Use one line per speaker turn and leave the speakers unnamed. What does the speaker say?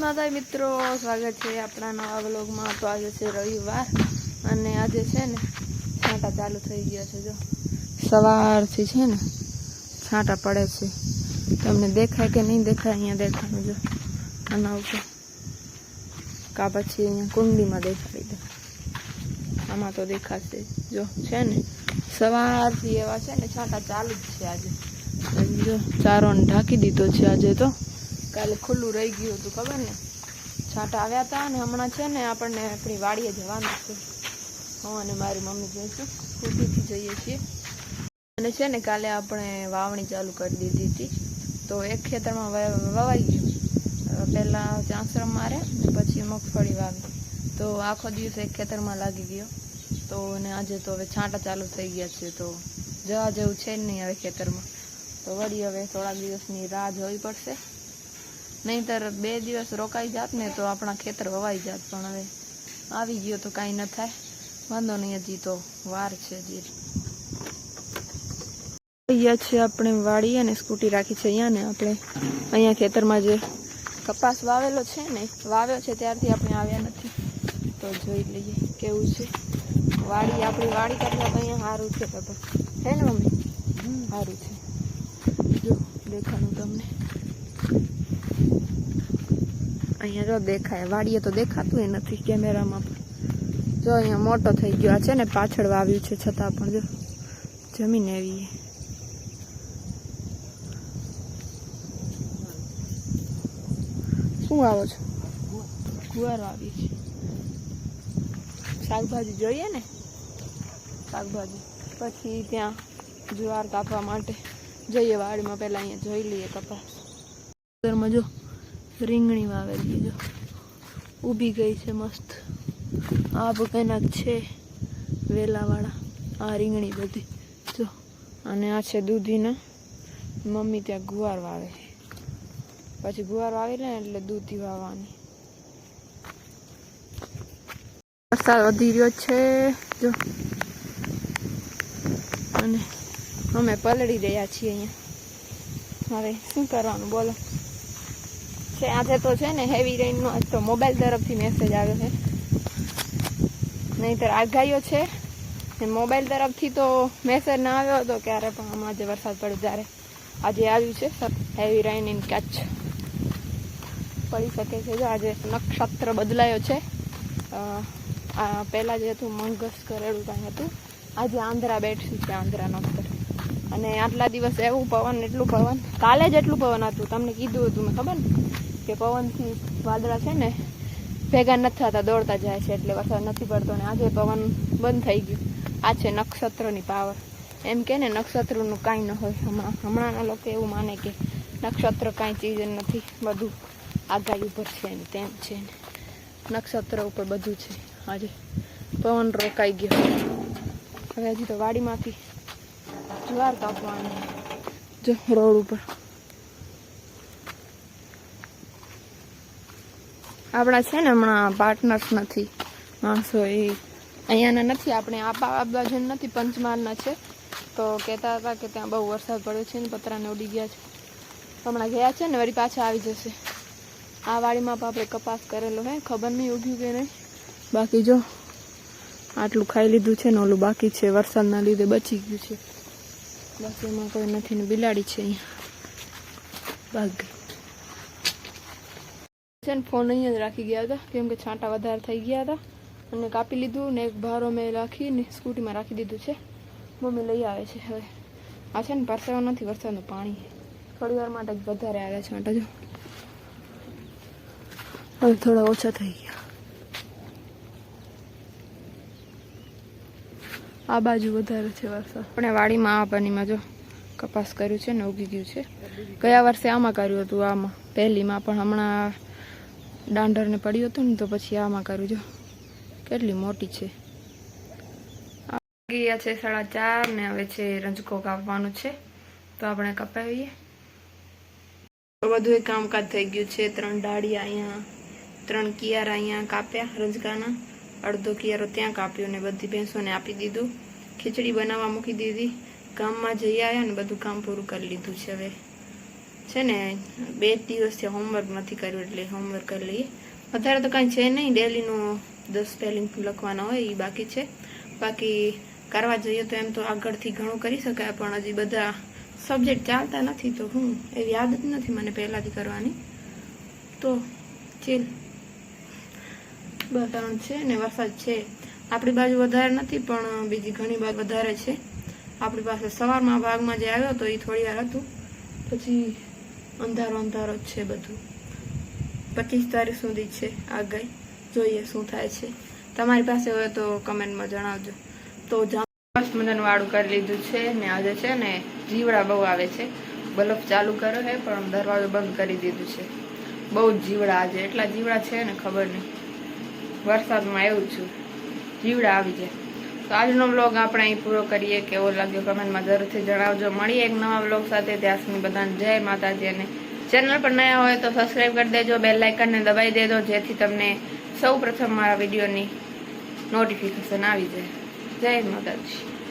માતા મિત્રો, સ્વાગત છે આપણા નવા બ્લોગમાં તો આજે છે રવિવાર અને આજે છે ને છાંટા ચાલુ થઈ ગયા છે જો. સવારથી છે ને છાંટા પડે છે. તમને દેખાય કે નહીં દેખાય, અહીંયા દેખાય જો. આના ઉપર કા પછી અહીંયા કુંડીમાં દેખાડી દે. આમાં તો દેખાશે જો. છે ને સવારથી એવા છે ને છાંટા ચાલુ જ છે આજે. જો ચારોને ઢાંકી દીધો છે આજે તો. કાલે ખુલ્લું રહી ગયું હતું, ખબર ને? છાંટા આવ્યા હતા અને હમણાં છે ને આપણને આપણી વાડીએ જવાનું છે. હું અને મારી મમ્મી જઈશું સ્કૂટીથી જઈએ છીએ. અને છે ને કાલે આપણે વાવણી ચાલુ કરી દીધી હતી. તો એક ખેતરમાં વવાઈ ગયું. પહેલાં ચાંસરમ મારે પછી મગફળી વાવી. તો આખો દિવસ એક ખેતરમાં લાગી ગયો. તો ને આજે તો હવે છાંટા ચાલુ થઈ ગયા છે, તો જવા જેવું છે જ નહીં હવે ખેતરમાં. તો વળી હવે થોડા દિવસની રાહ જોવી પડશે. નહીંતર બે દિવસ રોકાઈ જાત ને તો આપણા ખેતર વવાઈ જાત. પણ હવે આવી ગયો તો કાંઈ ન થાય. વાંધો નહીં હજી તો વાર છે હજી. અહીંયા છે આપણે વાડી અને સ્કૂટી રાખી છે અહીંયા ને આપણે. અહીંયા ખેતરમાં જે કપાસ વાવેલો છે ને વાવ્યો છે ત્યારથી આપણે આવ્યા નથી. તો જોઈ લઈએ કેવું છે. વાડી આપણી વાડી કરતાં તો અહીંયા સારું છે કપાસ હે ને મમ્મી? સારું છે. જો દેખાનું તમને. અહીંયા જો દેખાય વાડીએ તો દેખાતું ય નથી કેમેરામાં પણ. જો અહીંયા મોટો થઈ ગયો છે ને પાછળ વાવ્યું છે છતાં પણ જો જમીન એવી શું આવો છો? ગુવાર વાવી છે. શાકભાજી જોઈએ ને? શાકભાજી. પછી ત્યાં જુવાર કાપવા માટે જઈએ વાડીમાં પહેલાં અહીંયા જોઈ લઈએ કપાસ. જો રીંગણી વાવેલી જો ઊભી ગઈ છે મસ્ત. આ બગાના છે વેલાવાળા. આ રીંગણી બધી. જો, અને આ છે દૂધીના. મમ્મી ત્યાં ગુવાર વાવે. છે પછી ગુવાર વાવી લે એટલે દૂધી વાવવાની. વરસાદ વધી રહ્યો છે. જો. અને અમે પલળી રહ્યા છીએ અહીંયા. હવે શું કરવાનું? બોલો. છે, આજે તો છે ને હેવી રેઇનનો આજ તો મોબાઈલ તરફથી મેસેજ આવ્યો છે. નહીંતર આગાહીઓ છે, ને મોબાઈલ તરફથી તો મેસેજ ના આવ્યો હતો, ક્યારે પણ આમાં આજે વરસાદ પડ્યો ત્યારે. આજે આવ્યું છે હેવી રેઇન ઇન કચ્છ. પડી શકે છે, જો આજે નક્ષત્ર બદલાયો છે. પહેલાં જે હતું મંગસ કરેલું કાંઈ હતું. આજે આંધ્રા બેઠું છે, આંધ્રા નક્ષત્ર. અને આટલા દિવસ એવું પવન, એટલું પવન. કાલે જ એટલું પવન હતું, તમને કીધું હતું મેં, ખબર ને? કે પવનથી વાદળા છે ને, ભેગા નથી થતા, દોડતા જાય છે એટલે વરસાદ નથી પડતો ને આજે પવન બંધ થઈ ગયું. આ છે નક્ષત્રની પાવર. એમ કે ને, નક્ષત્રનું કાંઈ ન હોય. હમણાં, હમણાંના લોકો એવું માને કે નક્ષત્ર કાંઈ ચીજ નથી, બધું આગાહી ઉપર છે ને તેમ છે ને. નક્ષત્ર ઉપર બધું છે. આજે પવન રોકાઈ ગયો. હવે હજી તો વાડીમાંથી જુવાર કાપવાની જો રોડ ઉપર. આપણા છે ને હમણાં પાર્ટનર્સ નથી. માણસો એ અહીંયાના નથી, આપણે આ બાજુ નથી, પંચમહાલના છે. તો કહેતા હતા કે ત્યાં બહુ વરસાદ પડ્યો છે ને, પતરાને ઉડી ગયા છે. હમણાં ગયા છે ને, વળી પાછા આવી જશે. આ વાડીમાં પણ આપણે કપાસ કરેલો હે, ખબર નહીં ઉગ્યું કે નહીં. બાકી જો, આટલું ખાઈ લીધું છે ને, ઓલું બાકી છે, વરસાદના લીધે બચી ગયું છે. બાકી એમાં કોઈ નથી ને, બિલાડી છે અહીંયા. ગઈ. છે ને ફોન અહીંયા જ રાખી ગયા હતા. કેમ કે છાંટા વધારે થઈ ગયા હતા. અને કાપી લીધું ને એક ભારો મેં રાખીને સ્કૂટીમાં રાખી દીધું છે. મમ્મી લઈ આવે છે હવે. આ છે ને પરસેવો નથી વરસાદનું પાણી. થોડી વાર માટે વધારે આવે છાંટા જો. હવે થોડા ઓછા થઈ ગયા. આ બાજુ વધારે છે વરસાદ. આપણે વાડીમાં આ પાણીમાં જો કપાસ કર્યું છે ને ઉગી ગયું છે. ગયા વર્ષે આમાં કર્યું હતું આમાં. પહેલીમાં પણ હમણાં દાંડરને પડ્યું હતું ને તો પછી આમાં કરું, જો. કેટલી મોટી છે. ગયા છે સાડા ચાર ને હવે છે રંજકો કાપવાનું છે. તો આપણે કપાવીએ. બધું કામકાજ થઈ ગયું છે. ત્રણ ડાળિયા અહીંયા, ત્રણ કિયારા અહીંયા કાપ્યા રંજકાના. અડધો કિયારો ત્યાં કાપ્યો ને બધી ભેંસોને આપી દીધું. ખીચડી બનાવવા મૂકી દીધી. ગામમાં જઈ આવ્યા ને બધું કામ પૂરું કરી લીધું છે હવે. છે ને, બે દિવસથી હોમવર્ક નથી કર્યું એટલે હોમવર્ક કરી લઈએ. વધારે તો કાંઈ છે નહીં ડેલીનું દસ સ્પેલિંગ લખવાના હોય એ બાકી છે. બાકી કરવા જઈએ તો એમ તો આગળથી ઘણું કરી શકાય, પણ હજી બધા સબ્જેક્ટ ચાલતા નથી તો હું એવી આદત નથી મને પહેલાંથી કરવાની. તો ચીલ વાતાવરણ છે ને, વરસાદ છે. આપણી બાજુ વધારે નથી, પણ બીજી ઘણી બાજુ વધારે છે. આપણી પાસે સવારમાં ભાગમાં જે આવ્યો હતો એ થોડી વાર હતું. પછી અંધારો અંધારો જ છે બધું. પચીસ તારીખ સુધી છે આગાહી. જોઈએ શું થાય છે. તમારી પાસે હોય તો કમેન્ટમાં જણાવજો. તો મસ્ત મજાનું વાળું કરી લીધું છે ને આજે છે ને જીવડા બહુ આવે છે. બલ્બ ચાલુ કર્યો છે, પણ દરવાજો બંધ કરી દીધું છે. બહુ જ જીવડા આજે. એટલા જીવડા છે ને ખબર નહીં. વરસાદમાં એવું છું. જીવડા આવી જાય. તો આજનો બ્લોગ આપણે અહીં પૂરો કરીએ. કેવો લાગ્યો કમેન્ટમાં જરૂરથી જણાવજો. મળીએ એક નવા બ્લોગ સાથે. ત્યાં સુધી બધાને જય માતાજી અને ચેનલ પર નયા હોય તો સબસ્ક્રાઈબ કરી દેજો બેલ લાઇકનને દબાવી દેજો, જેથી તમને સૌ પ્રથમ મારા વિડીયોની નોટિફિકેશન આવી જાય. જય માતાજી.